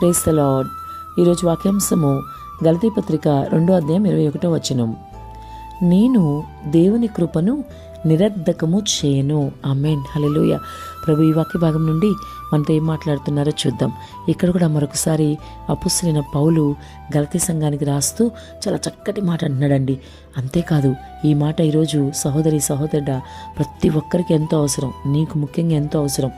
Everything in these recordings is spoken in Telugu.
ప్రేస్ ద లార్డ్ ఈరోజు వాక్యాంశము గలతీ పత్రిక రెండో అధ్యాయం ఇరవై ఒకటో వచనం. నేను దేవుని కృపను నిరర్ధకము చేయను. అమెన్ హల్లెలూయ. ప్రభు ఈ వాక్య భాగం నుండి మనతో ఏం మాట్లాడుతున్నారో చూద్దాం. ఇక్కడ కూడా మరొకసారి అపుస్తులైన పౌలు గలతీ సంఘానికి రాస్తూ చాలా చక్కటి మాట అంటున్నాడండి. అంతేకాదు ఈ మాట ఈరోజు సహోదరి సహోదరుడ ప్రతి ఒక్కరికి ఎంతో అవసరం. నీకు ముఖ్యంగా ఎంతో అవసరం.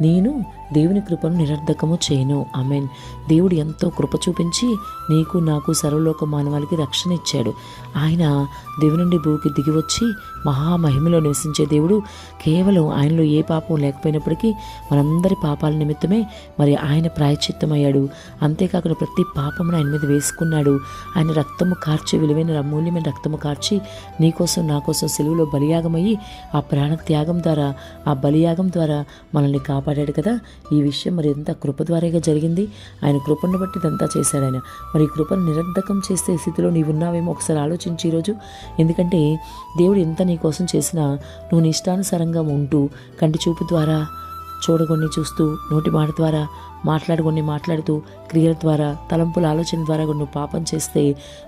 నేను దేవుని కృపను నిరర్ధకము చేయను. ఆమెన్. దేవుడు ఎంతో కృప చూపించి నీకు నాకు సర్వలోక మానవాళికి రక్షణ ఇచ్చాడు. ఆయన దేవుని నుండి భూకి దిగి వచ్చి మహామహిమలో నివసించే దేవుడు. కేవలం ఆయనలో ఏ పాపం లేకపోయినప్పటికీ మనందరి పాపాల నిమిత్తమే మరి ఆయన ప్రాయచిత్తమయ్యాడు అంతేకాకుండా ప్రతి పాపమును ఆయన మీద వేసుకున్నాడు. ఆయన రక్తము కార్చి విలువైన అమూల్యమైన రక్తము కార్చి నీకోసం నా కోసం సెలువులో బలియాగమయ్యి ఆ ప్రాణ త్యాగం ద్వారా ఆ బలియాగం ద్వారా మనల్ని కాపాడాడు కదా. ఈ విషయం మరి ఎంత కృప ద్వారాగా జరిగింది. ఆయన కృపను బట్టి ఇదంతా చేశాడు ఆయన. మరి ఈ కృపను నిరర్ధకం చేసే స్థితిలో నీవు ఉన్నావేమో ఒకసారి ఆలోచించి ఈరోజు ఎందుకంటే దేవుడు ఎంత నీ కోసం చేసినా నువ్వు నీ ఇష్టానుసారంగా ఉంటూ కంటి చూపు ద్వారా చూడగొని చూస్తూ నోటి మాట ద్వారా మాట్లాడుకొని మాట్లాడుతూ క్రియల ద్వారా తలంపుల ఆలోచన ద్వారా నువ్వు పాపం చేస్తే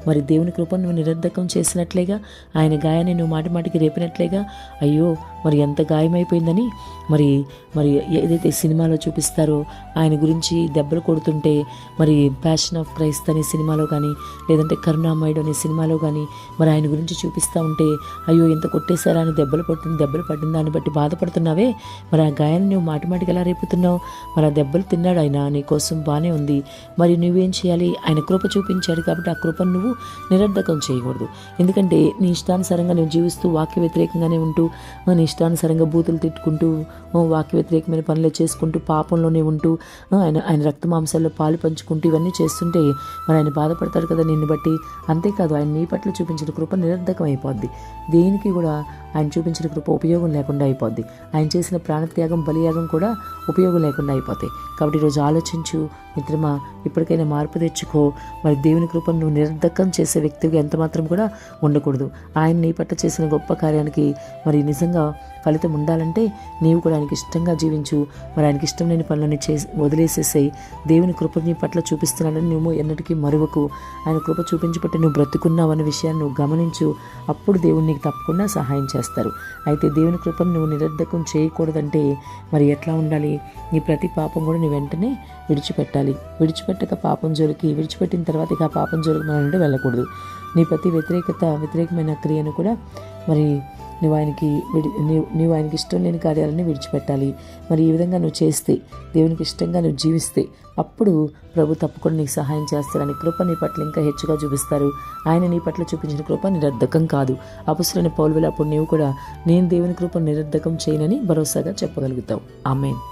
మరి దేవుని కృపను నువ్వు నిరర్ధకం చేసినట్లేగా? ఆయన గాయాన్ని నువ్వు మాటి మాటికి రేపినట్లేగా? అయ్యో మరి ఎంత గాయమైపోయిందని? మరి మరి ఏదైతే సినిమాలో చూపిస్తారో ఆయన గురించి దెబ్బలు కొడుతుంటే మరి ప్యాషన్ ఆఫ్ క్రైస్ట్ అనే సినిమాలో కానీ లేదంటే కరుణామయుడు అనే సినిమాలో కానీ మరి ఆయన గురించి చూపిస్తూ ఉంటే అయ్యో ఎంత కొట్టేశారా అని దెబ్బలు పట్టింది దెబ్బలు పట్టిన దాన్ని బట్టి బాధపడుతున్నావే? మరి ఆ గాయాన్ని నువ్వు మాటి మాటికి ఎలా రేపుతున్నావు? మరి ఆ దెబ్బలు తిన్నాడు ఆయన నీకోసం బాగానే ఉంది. మరి నువ్వేం చేయాలి? ఆయన కృప చూపించాడు కాబట్టి ఆ కృపను నువ్వు నిరర్ధకం చేయకూడదు. ఎందుకంటే నీ ఇష్టానుసారంగా నువ్వు జీవిస్తూ వాక్య వ్యతిరేకంగానే ఉంటూ నీ ఇష్టానుసారంగా బూతులు తిట్టుకుంటూ వాక్య వ్యతిరేకమైన పనులు చేసుకుంటూ పాపంలోనే ఉంటూ ఆయన ఆయన రక్త మాంసాల్లో పాలు పంచుకుంటూ ఇవన్నీ చేస్తుంటే మరి ఆయన బాధపడతాడు కదా నిన్ను బట్టి. అంతేకాదు ఆయన నీ పట్ల చూపించిన కృప నిరర్ధకం అయిపోద్ది దేనికి కూడా ఆయన చూపించిన కృప ఉపయోగం లేకుండా అయిపోద్ది. ఆయన చేసిన ప్రాణత్యాగం బలియాగం కూడా ఉపయోగం లేకుండా అయిపోతాయి. కాబట్టి ఈరోజు ఆలోచించు మిత్రమా ఇప్పటికైనా మార్పు తెచ్చుకో. మరి దేవుని కృపను నువ్వు నిరర్ధకం చేసే వ్యక్తిగా ఎంత మాత్రం కూడా ఉండకూడదు. ఆయన నీ పట్ల చేసిన గొప్ప కార్యానికి మరి నిజంగా ఫలితం ఉండాలంటే నీవు కూడా ఆయనకి ఇష్టంగా జీవించు. మరి ఆయనకి ఇష్టం లేని పనులని చేసి వదిలేసేసాయి. దేవుని కృప నీ పట్ల చూపిస్తున్నాడని నువ్వు ఎన్నటికీ మరువకు. ఆయన కృప చూపించబట్టి నువ్వు బ్రతుకున్నావు అనే విషయాన్ని నువ్వు గమనించు. అప్పుడు దేవుడు నీకు తప్పకుండా సహాయం చేస్తారు. అయితే దేవుని కృపను నువ్వు నిరర్ధకం చేయకూడదంటే మరి ఎట్లా ఉండాలి? నీ ప్రతి పాపం కూడా నీ వెంటనే విడిచిపెట్టాలి. విడిచిపెట్టక పాపం జోలికి విడిచిపెట్టిన తర్వాత ఇక పాపం జోలికి మనం వెళ్ళకూడదు. నీ ప్రతి వ్యతిరేకత వ్యతిరేకమైన క్రియను కూడా మరి నువ్వు ఆయనకి విడి నీవు ఆయనకి ఇష్టం లేని కార్యాలని విడిచిపెట్టాలి. మరి ఈ విధంగా నువ్వు చేస్తే దేవునికి ఇష్టంగా నువ్వు జీవిస్తే అప్పుడు ప్రభు తప్పకుండా నీకు సహాయం చేస్తారని కృప నీ పట్ల ఇంకా హెచ్చుగా చూపిస్తారు. ఆయన నీ పట్ల చూపించిన కృప నిరర్ధకం కాదు. అపుసులని పౌరులు అప్పుడు నీవు కూడా నేను దేవుని కృప నిరర్ధకం చేయనని భరోసాగా చెప్పగలుగుతావు. ఆమెన్.